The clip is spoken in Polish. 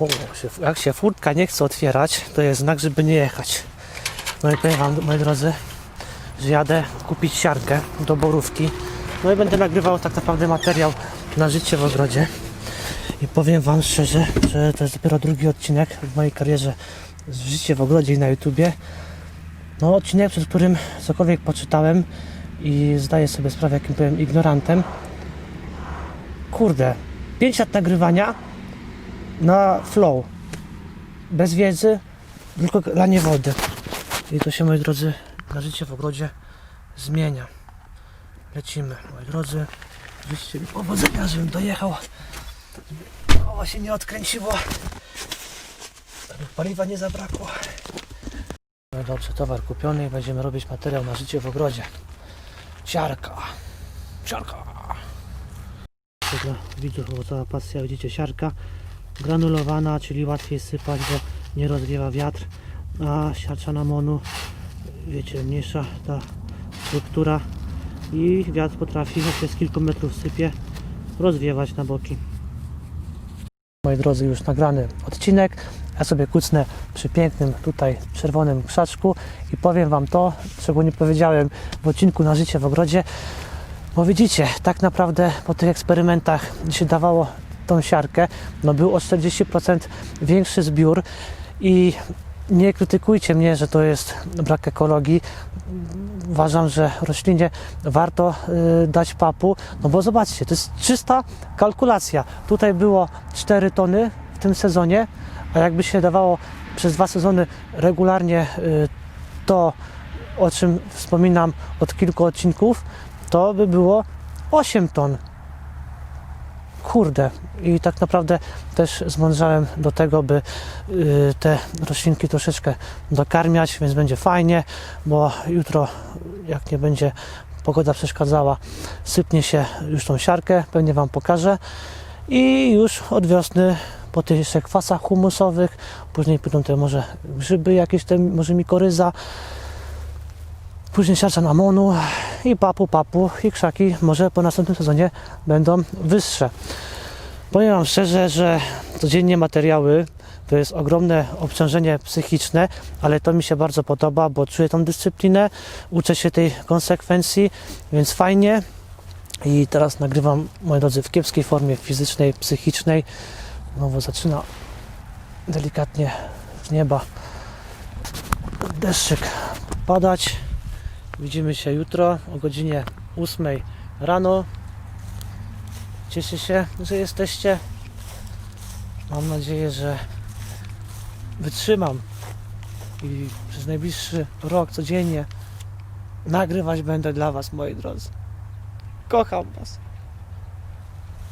O, jak się furtka nie chce otwierać, to jest znak, żeby nie jechać. No i powiem Wam, moi drodzy, że jadę kupić siarkę do borówki. No i będę nagrywał tak naprawdę materiał na życie w ogrodzie. I powiem Wam szczerze, że to jest dopiero drugi odcinek w mojej karierze życie w ogrodzie i na YouTubie. No odcinek, przed którym cokolwiek poczytałem i zdaję sobie sprawę, jakim byłem ignorantem. Kurde, 5 lat nagrywania na flow. Bez wiedzy, tylko lanie wody. I to się, moi drodzy, na życie w ogrodzie zmienia. Lecimy, moi drodzy. Życzcie mi powodzenia, żebym dojechał. O, się nie odkręciło. Paliwa nie zabrakło. No dobrze, towar kupiony i będziemy robić materiał na życie w ogrodzie. Siarka. Siarka. Widzów owocowa pasja, widzicie, siarka granulowana, czyli łatwiej sypać, bo nie rozwiewa wiatr, a siarcza namonu, wiecie, mniejsza ta struktura i wiatr potrafi, jak z kilku metrów sypie, rozwiewać na boki. Moi drodzy, już nagrany odcinek. Ja sobie kucnę przy pięknym tutaj czerwonym krzaczku i powiem Wam to, czego nie powiedziałem w odcinku na życie w ogrodzie. Bo widzicie, tak naprawdę po tych eksperymentach, się dawało tą siarkę, no był o 40% większy zbiór i nie krytykujcie mnie, że to jest brak ekologii. Uważam, że roślinie warto y, dać papu, no bo zobaczcie, to jest czysta kalkulacja. Tutaj było 4 tony w tym sezonie, a jakby się dawało przez dwa sezony regularnie y, to, o czym wspominam od kilku odcinków, to by było 8 ton. Kurde, i tak naprawdę też zmądrzałem do tego, by y, te roślinki troszeczkę dokarmiać, więc będzie fajnie, bo jutro, jak nie będzie pogoda przeszkadzała, sypnie się już tą siarkę, pewnie Wam pokażę. I już od wiosny po tych jeszcze kwasach humusowych, później pójdą te może grzyby jakieś, te, może mikoryza, później siarcza namonu i papu, papu i krzaki może po następnym sezonie będą wyższe. Powiem Wam szczerze, że codziennie materiały to jest ogromne obciążenie psychiczne, ale to mi się bardzo podoba, bo czuję tą dyscyplinę, uczę się tej konsekwencji, więc fajnie. I teraz nagrywam, moi drodzy, w kiepskiej formie fizycznej, psychicznej. Znowu zaczyna delikatnie z nieba deszczyk padać. Widzimy się jutro o godzinie 8 rano. Cieszę się, że jesteście. Mam nadzieję, że wytrzymam i przez najbliższy rok codziennie nagrywać będę dla Was, moi drodzy. Kocham Was.